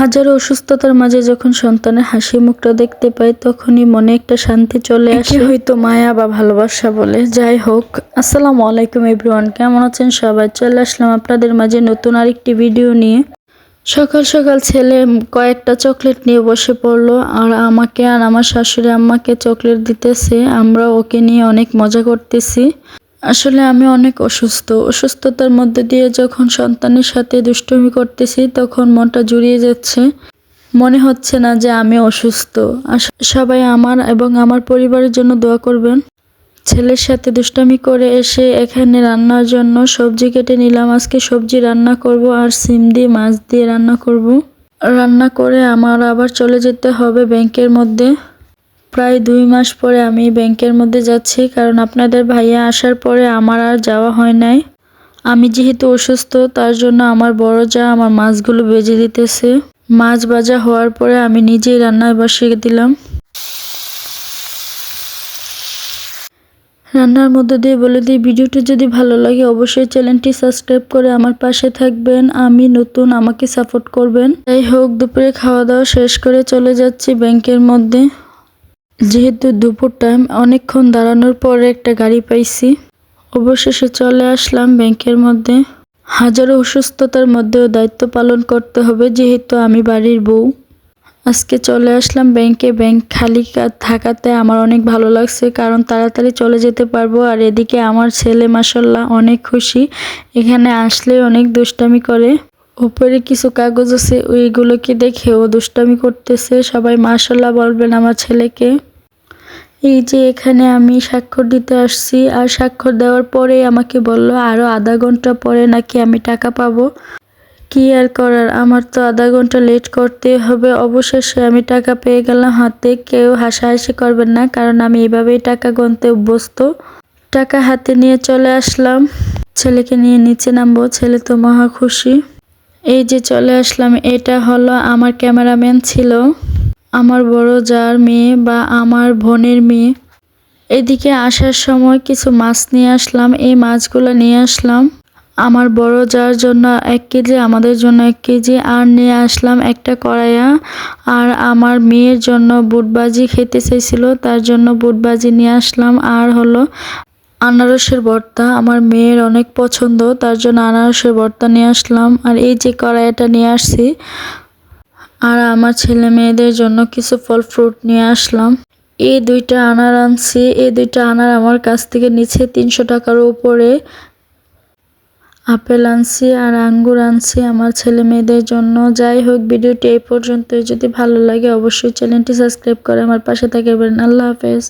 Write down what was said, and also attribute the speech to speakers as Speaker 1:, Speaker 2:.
Speaker 1: হাজারো অসুস্থতার মাঝে যখন সন্তানের হাসি মুখটা দেখতে পাই তখনই মনে একটা শান্তি চলে আসে। হয়তো মায়া বা ভালোবাসা বলে। যাই হোক আসসালামু আলাইকুম এভরিওয়ান কেমন আছেন সবাই? চলে আসলাম আপনাদের মাঝে নতুন আরেকটি ভিডিও নিয়ে। সকাল সকাল ছেলে কয়েকটা চকলেট নিয়ে বসে পড়ল আর আমাকে আর আমার শাশুড়ি আম্মাকে চকলেট দিতেছে। আমরা ওকে নিয়ে অনেক মজা করতেছি। আসলে আমি অনেক অসুস্থ। অসুস্থতার মধ্যে দিয়ে যখন সন্তানের সাথে দুষ্টুমি করতেছি, তখন মনটা জুড়িয়ে যাচ্ছে। মনে হচ্ছে না যে আমি অসুস্থ। সবাই আমার এবং আমার পরিবারের জন্য দোয়া করবেন। ছেলের সাথে দুষ্টামি করে এসে এখানে রান্নার জন্য সবজি কেটে নিলাম। আজকে সবজি রান্না করব আর সিম দিয়ে মাছ দিয়ে রান্না করব। রান্না করে আমার আবার চলে যেতে হবে ব্যাংকের মধ্যে। প্রায় দুই মাস পরে আমি ব্যাংকের মধ্যে যাচ্ছি, কারণ আপনাদের ভাইয়া আসার পরে আমার আর যাওয়া হয় নাই। আমি যেহেতু অসুস্থ, তার জন্য আমার বড় যা আমার মাছগুলো বেজে দিতেছে। মাছ ভাজা হওয়ার পরে আমি নিজেই রান্নায় বসিয়ে দিলাম। রান্নার মধ্যে দিয়ে বলে দিই, ভিডিওটি যদি ভালো লাগে অবশ্যই চ্যানেলটি সাবস্ক্রাইব করে আমার পাশে থাকবেন। আমি নতুন, আমাকে সাপোর্ট করবেন। যাই হোক, দুপুরে খাওয়া দাওয়া শেষ করে চলে যাচ্ছি ব্যাংকের মধ্যে। যেহেতু দুপুর টাইম অনেকক্ষণ দাঁড়ানোর পরে একটা গাড়ি পাইছি। অবশেষে চলে আসলাম ব্যাংকের মধ্যে। হাজারো অসুস্থতার মধ্যেও দায়িত্ব পালন করতে হবে, যেহেতু আমি বাড়ির বউ। আজকে চলে আসলাম ব্যাংকে, ব্যাংক খালি থাকাতে আমার অনেক ভালো লাগছে, কারণ তাড়াতাড়ি চলে যেতে পারব, আর এদিকে আমার ছেলে মাসাল্লাহ অনেক খুশি। এখানে আসলে অনেক দুষ্টামি করে। উপরে কিছু কাগজ আছে ওইগুলোকে দেখে ও দুষ্টামি করতেছে? সবাই মাসাল্লাহ বলবেন আমার ছেলেকে। এই যে এখানে আমি স্বাক্ষর দিতে আসছি, আর স্বাক্ষর দেওয়ার পরে আমাকে বলল আরও আধা ঘণ্টা পরে নাকি আমি টাকা পাবো? কি আর করার? আমার তো আধা ঘণ্টা লেট করতে হবে। অবশেষে আমি টাকা পেয়ে গেলাম হাতে। কেউ হাসাহাসি করবেন না, কারণ আমি এভাবেই টাকা গুনতে অভ্যস্ত। টাকা হাতে নিয়ে চলে আসলাম। ছেলেকে নিয়ে নিচে নামবো। ছেলে তো মহা খুশি। এই যে চলে আসলাম, এটা হলো আমার ক্যামেরাম্যান ছিল। আমার বড় যার মেয়ে বা আমার বোনের মেয়ে। এদিকে আসার সময় কিছু মাছ নিয়ে আসলাম, এই মাছগুলো নিয়ে আসলাম। আমার বড় যার জন্য এক কেজি, আমাদের জন্য এক কেজি, আর নিয়ে আসলাম একটা কড়াইয়া। আর আমার মেয়ের জন্য বুটবাজি খেতে চাইছিল, তার জন্য বুটবাজি নিয়ে আসলাম। আর হলো আনারসের ভর্তা, আমার মেয়ের অনেক পছন্দ, তার জন্য আনারসের ভর্তা নিয়ে আসলাম। আর এই যে কড়াইটা নিয়ে আসছি আর আমার ছেলে মেয়েদের জন্য কিছু ফল ফ্রুট নিয়ে আসলাম। এই দুইটা আনার আনছি। এই দুইটা আনার আমার কাছ থেকে নিচে তিনশো টাকার উপরে। আপেল আনছি আর আঙ্গুর আনছি আমার ছেলে মেয়েদের জন্য। যাই হোক, ভিডিওটি এই পর্যন্ত যদি ভালো লাগে, অবশ্যই চ্যানেলটি সাবস্ক্রাইব করে আমার পাশে থাকবেন। আল্লাহ হাফেজ।